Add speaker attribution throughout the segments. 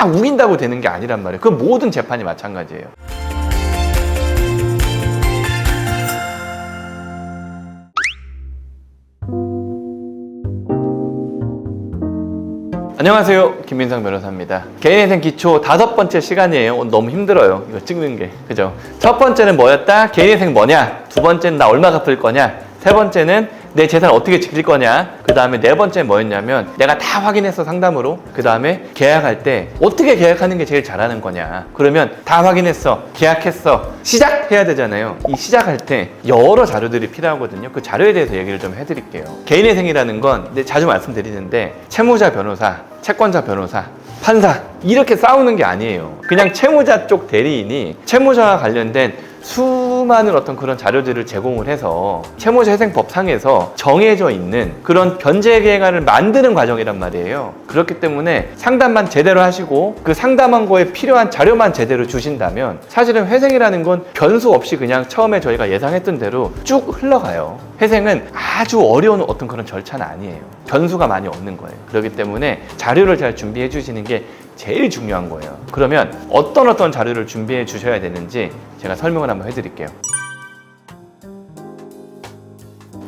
Speaker 1: 막 우긴다고 되는 게 아니란 말이에요. 그 모든 재판이 마찬가지예요. 안녕하세요. 김민상 변호사입니다. 개인회생 기초 다섯 번째 시간이에요. 오늘 너무 힘들어요. 이거 찍는 게. 그죠? 첫 번째는 뭐였다? 개인회생 뭐냐? 두 번째는 나 얼마 갚을 거냐? 세 번째는 내 재산 어떻게 지킬 거냐? 그 다음에 네 번째 뭐였냐면 내가 다 확인했어 상담으로. 그 다음에 계약할 때 어떻게 계약하는 게 제일 잘하는 거냐? 그러면 다 확인했어. 계약했어. 시작해야 되잖아요. 이 시작할 때 여러 자료들이 필요하거든요. 그 자료에 대해서 얘기를 좀 해드릴게요. 개인회생이라는 건 이제 자주 말씀드리는데 채무자 변호사, 채권자 변호사, 판사 이렇게 싸우는 게 아니에요. 그냥 채무자 쪽 대리인이 채무자와 관련된 수 많은 어떤 그런 자료들을 제공을 해서 채무자 회생법 상에서 정해져 있는 그런 변제 계획안을 만드는 과정이란 말이에요. 그렇기 때문에 상담만 제대로 하시고 그 상담한 거에 필요한 자료만 제대로 주신다면 사실은 회생이라는 건 변수 없이 그냥 처음에 저희가 예상했던 대로 쭉 흘러가요. 회생은 아주 어려운 어떤 그런 절차는 아니에요. 변수가 많이 없는 거예요. 그렇기 때문에 자료를 잘 준비해 주시는 게 제일 중요한 거예요. 그러면 어떤 어떤 자료를 준비해 주셔야 되는지 제가 설명을 한번 해드릴게요.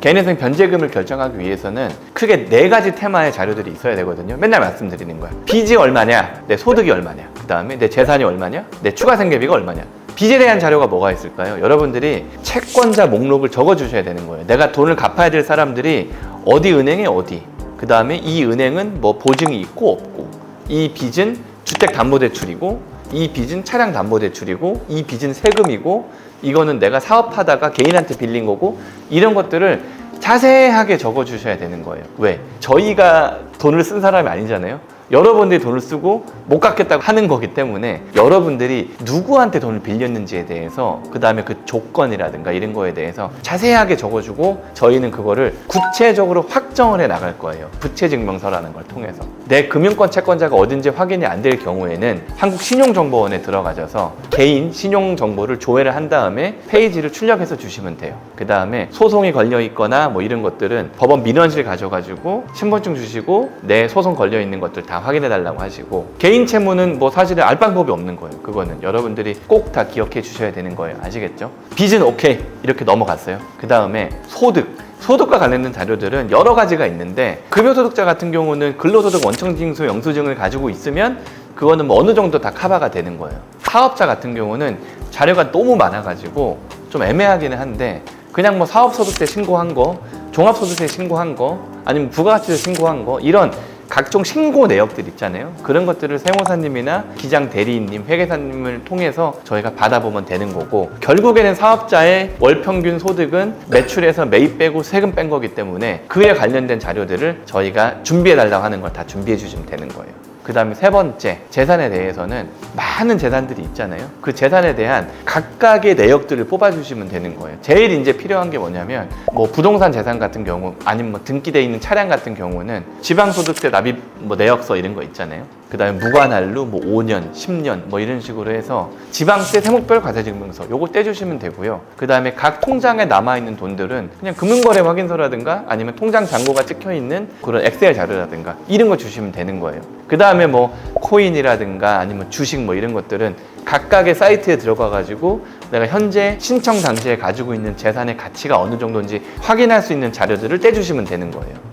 Speaker 1: 개인회생 변제금을 결정하기 위해서는 크게 네 가지 테마의 자료들이 있어야 되거든요. 맨날 말씀드리는 거야. 빚이 얼마냐, 내 소득이 얼마냐, 그 다음에 내 재산이 얼마냐, 내 추가 생계비가 얼마냐. 빚에 대한 자료가 뭐가 있을까요? 여러분들이 채권자 목록을 적어 주셔야 되는 거예요. 내가 돈을 갚아야 될 사람들이 어디 은행에 어디, 그 다음에 이 은행은 뭐 보증이 있고 없고, 이 빚은 주택담보대출이고, 이 빚은 차량담보대출이고, 이 빚은 세금이고, 이거는 내가 사업하다가 개인한테 빌린 거고, 이런 것들을 자세하게 적어 주셔야 되는 거예요. 왜? 저희가 돈을 쓴 사람이 아니잖아요. 여러분들이 돈을 쓰고 못 갚겠다고 하는 거기 때문에 여러분들이 누구한테 돈을 빌렸는지에 대해서 그 다음에 그 조건이라든가 이런 거에 대해서 자세하게 적어주고 저희는 그거를 구체적으로 확정을 해 나갈 거예요. 부채증명서라는 걸 통해서. 내 금융권 채권자가 어딘지 확인이 안 될 경우에는 한국신용정보원에 들어가셔서 개인 신용정보를 조회를 한 다음에 페이지를 출력해서 주시면 돼요. 그 다음에 소송이 걸려 있거나 뭐 이런 것들은 법원 민원실 가져가지고 신분증 주시고 내 소송 걸려 있는 것들 다 확인해 달라고 하시고 개인 채무는 뭐 사실은 알 방법이 없는 거예요. 그거는 여러분들이 꼭 다 기억해 주셔야 되는 거예요. 아시겠죠? 빚은 오케이 이렇게 넘어갔어요. 그 다음에 소득 소득과 관련된 자료들은 여러 가지가 있는데 급여소득자 같은 경우는 근로소득 원청징수 영수증을 가지고 있으면 그거는 뭐 어느 정도 다 커버가 되는 거예요. 사업자 같은 경우는 자료가 너무 많아가지고 좀 애매하기는 한데 그냥 뭐 사업소득세 신고한 거, 종합소득세 신고한 거, 아니면 부가가치세 신고한 거 이런 각종 신고 내역들 있잖아요. 그런 것들을 세무사님이나 기장 대리인님, 회계사님을 통해서 저희가 받아보면 되는 거고 결국에는 사업자의 월 평균 소득은 매출에서 매입 빼고 세금 뺀 거기 때문에 그에 관련된 자료들을 저희가 준비해 달라고 하는 걸 다 준비해 주시면 되는 거예요. 그 다음에 세 번째, 재산에 대해서는 많은 재산들이 있잖아요. 그 재산에 대한 각각의 내역들을 뽑아주시면 되는 거예요. 제일 이제 필요한 게 뭐냐면, 뭐 부동산 재산 같은 경우, 아니면 뭐 등기돼 있는 차량 같은 경우는 지방소득세 납입 뭐 내역서 이런 거 있잖아요. 그 다음에 무관할루 뭐 5년, 10년 뭐 이런 식으로 해서 지방세 세목별 과세증명서 요거 떼주시면 되고요. 그 다음에 각 통장에 남아있는 돈들은 그냥 금융거래 확인서라든가 아니면 통장 잔고가 찍혀있는 그런 엑셀 자료라든가 이런 거 주시면 되는 거예요. 그 다음에 뭐 코인이라든가 아니면 주식 뭐 이런 것들은 각각의 사이트에 들어가 가지고 내가 현재 신청 당시에 가지고 있는 재산의 가치가 어느 정도인지 확인할 수 있는 자료들을 떼주시면 되는 거예요.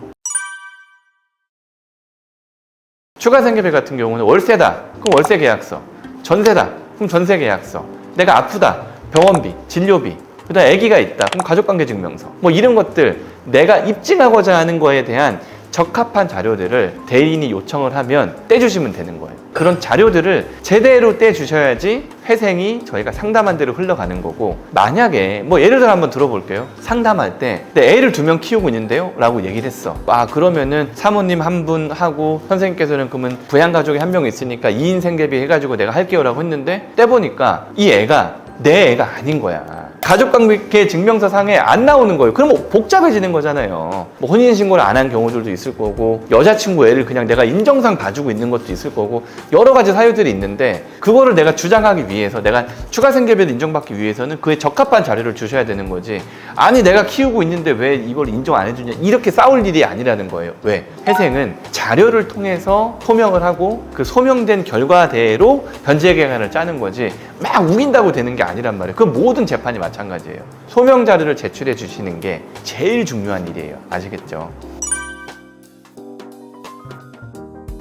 Speaker 1: 추가 생계비 같은 경우는 월세다. 그럼 월세 계약서. 전세다. 그럼 전세 계약서. 내가 아프다. 병원비, 진료비. 그다음 에 아기가 있다. 그럼 가족관계 증명서. 뭐 이런 것들 내가 입증하고자 하는 거에 대한 적합한 자료들을 대리인이 요청을 하면 떼주시면 되는 거예요. 그런 자료들을 제대로 떼주셔야지 회생이 저희가 상담한 대로 흘러가는 거고 만약에 뭐 예를 들어 한번 들어볼게요. 상담할 때내 애를 두 명 키우고 있는데요 라고 얘기를 했어. 아 그러면은 사모님 한 분 하고 선생님께서는 그러면 부양가족이 한 명 있으니까 2인 생계비 해가지고 내가 할게요 라고 했는데 떼보니까 이 애가 내 애가 아닌 거야. 가족관계 증명서 상에 안 나오는 거예요. 그럼 복잡해지는 거잖아요. 뭐 혼인신고를 안 한 경우들도 있을 거고, 여자친구 애를 그냥 내가 인정상 봐주고 있는 것도 있을 거고, 여러 가지 사유들이 있는데, 그거를 내가 주장하기 위해서, 내가 추가 생계비를 인정받기 위해서는 그에 적합한 자료를 주셔야 되는 거지. 아니 내가 키우고 있는데 왜 이걸 인정 안 해주냐 이렇게 싸울 일이 아니라는 거예요 왜? 회생은 자료를 통해서 소명을 하고 그 소명된 결과대로 변제 계획안을 짜는 거지 막 우긴다고 되는 게 아니란 말이에요. 그 모든 재판이 마찬가지예요. 소명 자료를 제출해 주시는 게 제일 중요한 일이에요. 아시겠죠?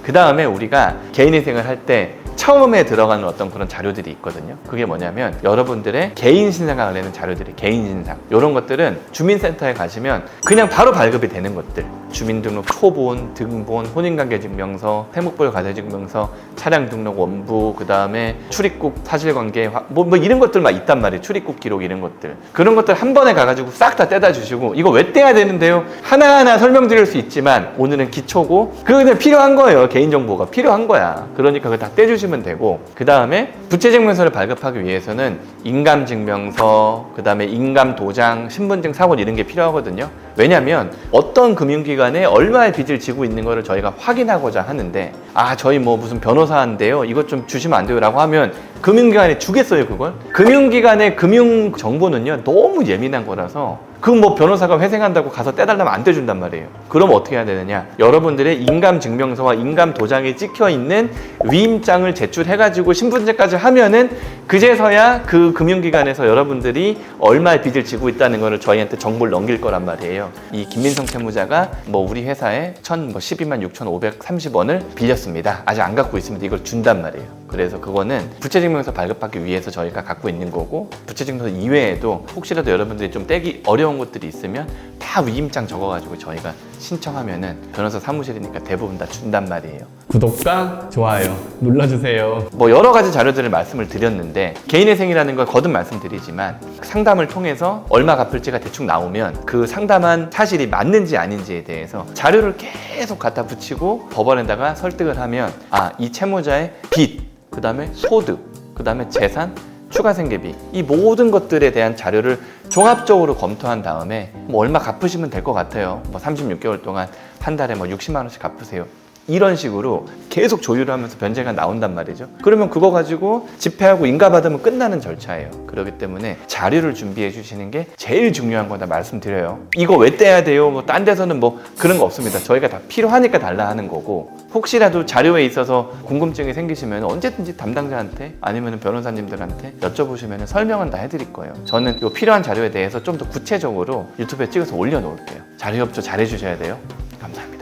Speaker 1: 그 다음에 우리가 개인회생을 할때 처음에 들어가는 어떤 그런 자료들이 있거든요. 그게 뭐냐면 여러분들의 개인 신상과 관련된 자료들이 개인 신상. 이런 것들은 주민센터에 가시면 그냥 바로 발급이 되는 것들 주민등록 초본, 등본, 혼인관계증명서, 태목별 가대증명서, 차량 등록 원부, 그 다음에 출입국 사실관계 화- 뭐, 뭐 이런 것들 막 있단 말이에요. 출입국 기록 이런 것들 그런 것들 한 번에 가가지고 싹 다 떼다 주시고 이거 왜 떼야 되는데요? 하나하나 설명드릴 수 있지만 오늘은 기초고 그거 그냥 필요한 거예요. 개인정보가 필요한 거야. 그러니까 그거 다 떼주시면 되고 그 다음에 부채증명서를 발급하기 위해서는 인감증명서, 그 다음에 인감도장, 신분증 사본 이런 게 필요하거든요. 왜냐하면 어떤 금융기관 에 얼마의 빚을 지고 있는 거를 저희가 확인하고자 하는데 아 저희 뭐 무슨 변호사인데요 이것 좀 주시면 안 돼요 라고 하면 금융기관에 주겠어요 그걸 금융기관의 금융 정보는요 너무 예민한 거라서 그 뭐 변호사가 회생한다고 가서 떼달라면 안 떼준단 말이에요. 그럼 어떻게 해야 되느냐? 여러분들의 인감 증명서와 인감 도장에 찍혀 있는 위임장을 제출해가지고 신분증까지 하면은 그제서야 그 금융기관에서 여러분들이 얼마의 빚을 지고 있다는 거를 저희한테 정보를 넘길 거란 말이에요. 이 김민성 채무자가 뭐 우리 회사에 1,012만 6,530원을 빌렸 습니다. 아직 안 갖고 있습니다. 이걸 준단 말이에요. 그래서 그거는 부채증명서 발급하기 위해서 저희가 갖고 있는 거고 부채증명서 이외에도 혹시라도 여러분들이 좀 떼기 어려운 것들이 있으면 다 위임장 적어가지고 저희가 신청하면은 변호사 사무실이니까 대부분 다 준단 말이에요.
Speaker 2: 구독과 좋아요 눌러주세요.
Speaker 1: 뭐 여러 가지 자료들을 말씀을 드렸는데 개인회생이라는 걸 거듭 말씀드리지만 상담을 통해서 얼마 갚을지가 대충 나오면 그 상담한 사실이 맞는지 아닌지에 대해서 자료를 계속 갖다 붙이고 법원에다가 설득을 하면 아 이 채무자의 빚, 그 다음에 소득, 그 다음에 재산, 추가 생계비 이 모든 것들에 대한 자료를 종합적으로 검토한 다음에 뭐 얼마 갚으시면 될 것 같아요. 뭐 36개월 동안 한 달에 뭐 60만 원씩 갚으세요. 이런 식으로 계속 조율을 하면서 변제가 나온단 말이죠. 그러면 그거 가지고 집회하고 인가받으면 끝나는 절차예요. 그렇기 때문에 자료를 준비해 주시는 게 제일 중요한 거다 말씀드려요. 이거 왜 떼야 돼요? 뭐 딴 데서는 뭐 그런 거 없습니다. 저희가 다 필요하니까 달라 하는 거고 혹시라도 자료에 있어서 궁금증이 생기시면 언제든지 담당자한테 아니면 변호사님들한테 여쭤보시면 설명은 다 해드릴 거예요. 저는 이 필요한 자료에 대해서 좀 더 구체적으로 유튜브에 찍어서 올려놓을게요. 자료 협조 잘 해주셔야 돼요. 감사합니다.